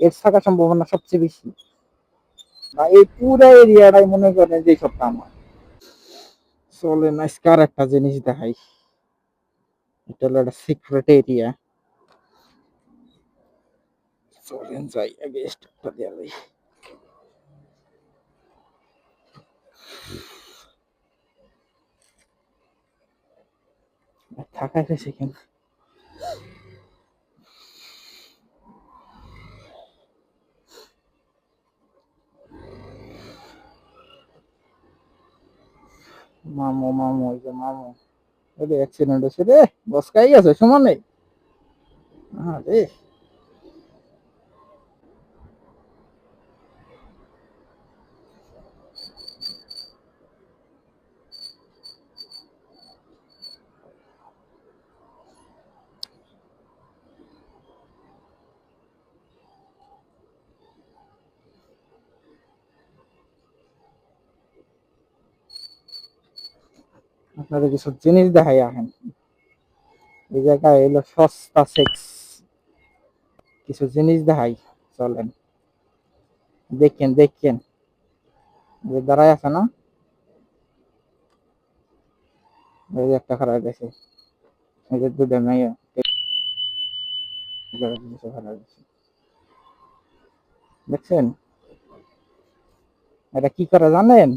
এর থাকার সম্ভাবনা সবচেয়ে বেশি। বা এই পুরো এরিয়াটাই মনে করেন যে সবটা আমার। চলেন, আজকে আর একটা জিনিস দেখাই। এটা হলো একটা সিক্রেট এরিয়া চলেন যাই, আগে স্টার্টটা দেওয়া থাকা গেছে কেন মামু মামু ওই যে মামু। ওই অ্যাক্সিডেন্ট হয়েছে রে বসকাই আছে নেই। আরে। আপনাদের কিছু জিনিস দেখাই আহেন। এই জায়গায় এলো সস্তা সেক্স কিছু জিনিস দেখাই, চলেন। দেখেন দেখেন। যে দাঁড়ায় আছে না? এই যে একটা খারাপ গেছে এই যে দুধের মেয়ে। দেখছেন? এটা কি করে জানেন?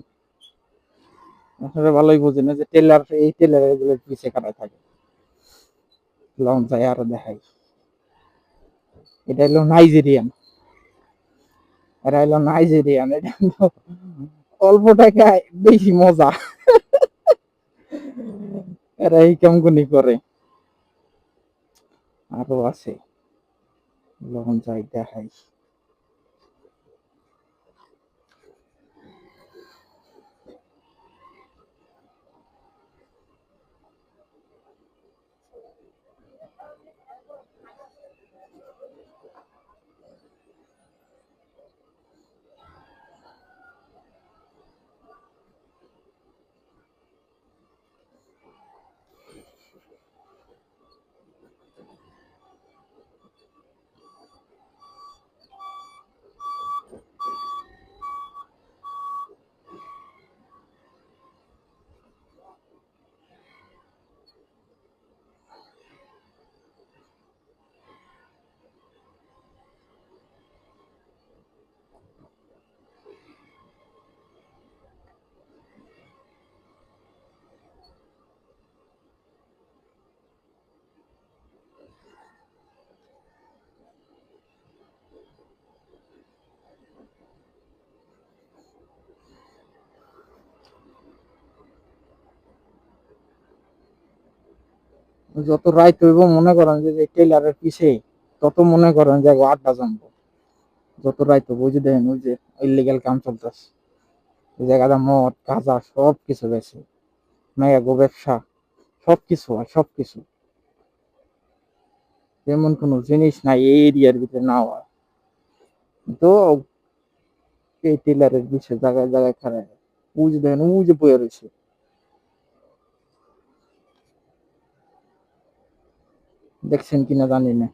আপনারা ভালোই বুঝেন যে টেলার, এই টেলার এগুলো পিছে কাটা থাকে? লং যায় আরও দেখাই। এটা হলো নাইজেরিয়ান। এটা হলো নাইজেরিয়ান, এটা অল্প টাকায় বেশি মজা। এরা এই কেমগুনি করে। আরও আছে। লং যাই দেখাই। যত রাইত হইব মনে করেন যে টেলারের পিছে, তত মনে করেন যে আড্ডা জমবো। যত রাইত হইব ওই যে দেখেন, ওই যে ইলিগাল কাম চলতেছে। ওই জায়গাটা মদ, গাঁজা সব কিছু বেশি। মেগা গো, ব্যবসা সব কিছু হয় সব কিছু তেমন কোনো জিনিস নাই এই এরিয়ার ভিতরে না হয় তো এই টেলারের পিছে জায়গায় জায়গায় খারাপ দেখেন, ওই যে বয়ে রয়েছে। দেখছেন কিনা জানি না।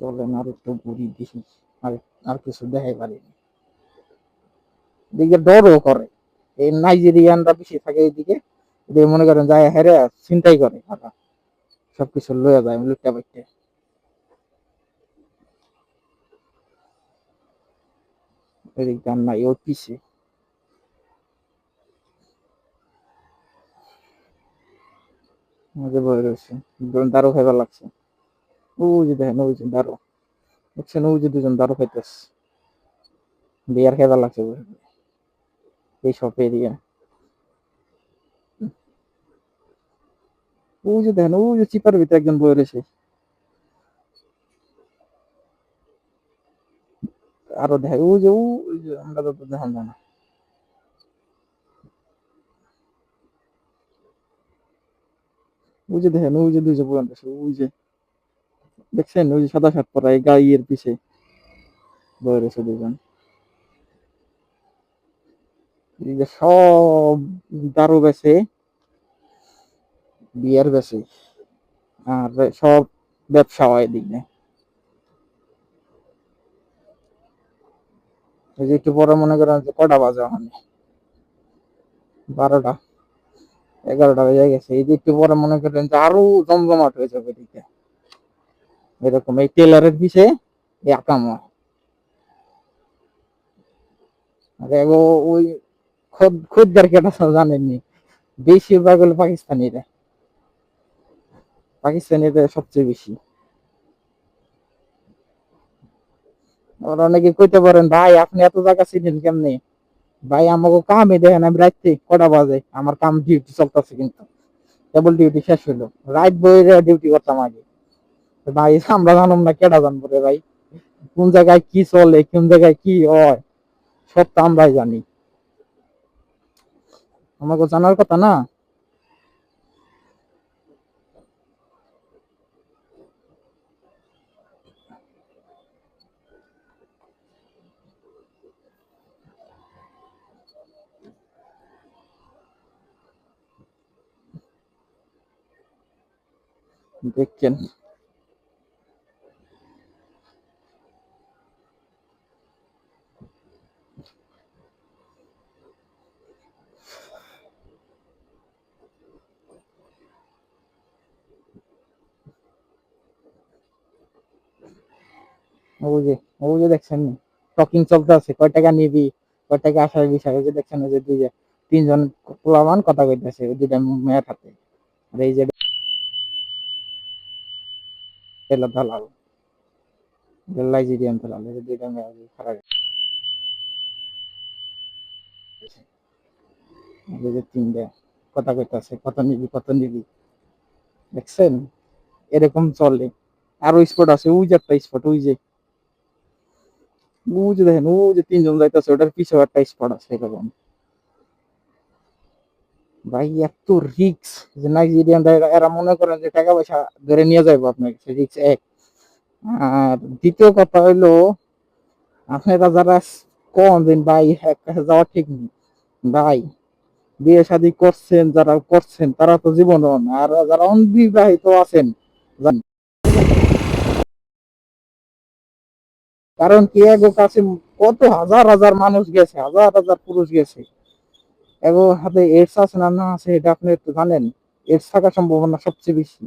চলেন আর একটু ঘুরি দেখি। আর আর কিছু দেখাই পারিনি দিকে ডরও করে। এই নাইজেরিয়ানরা বেশি থাকে এইদিকে এদিকে মনে করেন যায় হেরে চিন্তাই করে টাকা সবকিছু লয়ে যায় লুটটা বাইটে এদিক গান নাই ওর পিছে মাঝে বয়ে রয়েছে। দারু খাইবার লাগছে। ওই যে দেখেন, ওই যে দারু। দেখছেন, ওই যে দুজন দারু খাইতেছে। বিয়ার খাইবার লাগছে। এই সব এরিয়া ওই যে দেখেন, ওই যে চিপার ভিতরে একজন বয়ে রয়েছে। আরও দেখে ওই যে ওই যে আমরা তো দেখান না। ওই যে দেখেন, ওই যে দুইজন বয়ে রয়েছে ওই যে দেখছেন, ওই যে সাদা শার্ট পরা এই গাইয়ের পিছে বয়ে দুজন এই যে সব দারু বেছে, বিয়ার বেশি আর সব ব্যবসা হয় দিয়ে। এই যে একটু পরে মনে করেন যে কটা বাজে ওখানে? বারোটা। এগারোটা বেজে গেছে। এই পরে মনে করেন যে আরও জমজমাট হয়ে যাবে এরকম এই টেলারের পিছে এই আকাম আর এগো ওই খোদ, খোদ্দার কেটা জানেননি? বেশিরভাগ হলো পাকিস্তানিরা। পাকিস্তানিরা সবচেয়ে বেশি। ওরা অনেকে কইতে পারেন, ভাই, আপনি এত জায়গা চিনেন কেমনে? ভাই, আমাকে কামে দেখেন আমি রাইতে কটা বাজে, আমার কাম ডিউটি চলতেছে কিন্তু। কেবল ডিউটি শেষ হলো রাইট বইরে ডিউটি করতাম আগে। ভাই, আমরা জানলাম না কেটা জানব রে ভাই? কোন জায়গায় কি চলে, কোন জায়গায় কি হয়, সব তো আমরাই জানি। আমাকে জানার কথা না? দেখছেন। ওই যে ওই যে দেখছেন টকিং চলতে আছে, কয় টাকা নিবি, কয় টাকা আসার বিষয় ওই যে দেখছেন ওই যে দুই যে তিনজন পোলামান কথা কইতেছে ওই দুইটা মেয়ের হাতে। আর এই যে এলো দালাল। লাইজেরিয়ান দালাল দুইটা মেয়ে ওই খারাপ তিনটা কথা কইতাছে কত নিবি কত নিবি দেখছেন? এরকম চলে। আরও স্পট আছে, ওই যে একটা স্পট ওই যে। ওই যে দেখেন, ওই যে তিনজন যাইতেছে, ওটার পিছনে একটা স্পট আছে এরকম। ভাই, এত রিক্স যে নাইজেরিয়ান এরা মনে করেন যে টাকা পয়সা ধরে নিয়ে যাইবো আপনার কাছে রিক্স এক। আর দ্বিতীয় কথা হইল, আপনারা যারা কম দিন ভাই, এক কাছে যাওয়া ঠিক নেই। ভাই, বিয়ে শাদী করছেন, যারা করছেন, তারা তো জীবন আর যারা অনবিবাহিত আছেন কারণ কি, এগো কাছে কত হাজার হাজার মানুষ গেছে, হাজার হাজার পুরুষ গেছে। এগো হাতে এডস আছে না না আছে, এটা আপনি একটু জানেন। এডস থাকার সম্ভাবনা সবচেয়ে বেশি।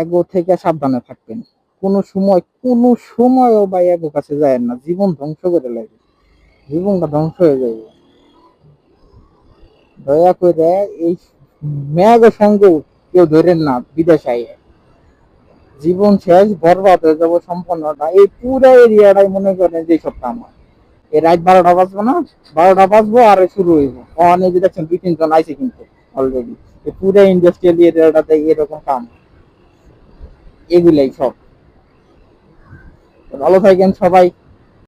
এগো থেকে সাবধানে থাকবেন। কোনো সময়, কোনো সময়ও ভাই এগো কাছে যায় না। জীবন ধ্বংস করে লাগে জীবনটা ধ্বংস হয়ে যাবে। দয়া করে এই মেঘ সঙ্গ কেউ ধরেন না বিদেশ জীবন শেষ, বরবাদ হয়ে যাব সম্পূর্ণটা। এই পুরো এরিয়াটাই মনে করেন যে সব কাম এই রাত বারোটা বাজবো না, বারোটা বাজবো আর শুরু হইব। অনেক দেখছেন দুই তিনজন আইছে কিন্তু অলরেডি পুরো ইন্ডাস্ট্রিয়াল এরিয়াটাতে এরকম কাম। এগুলাই সব। ভালো থাকেন সবাই।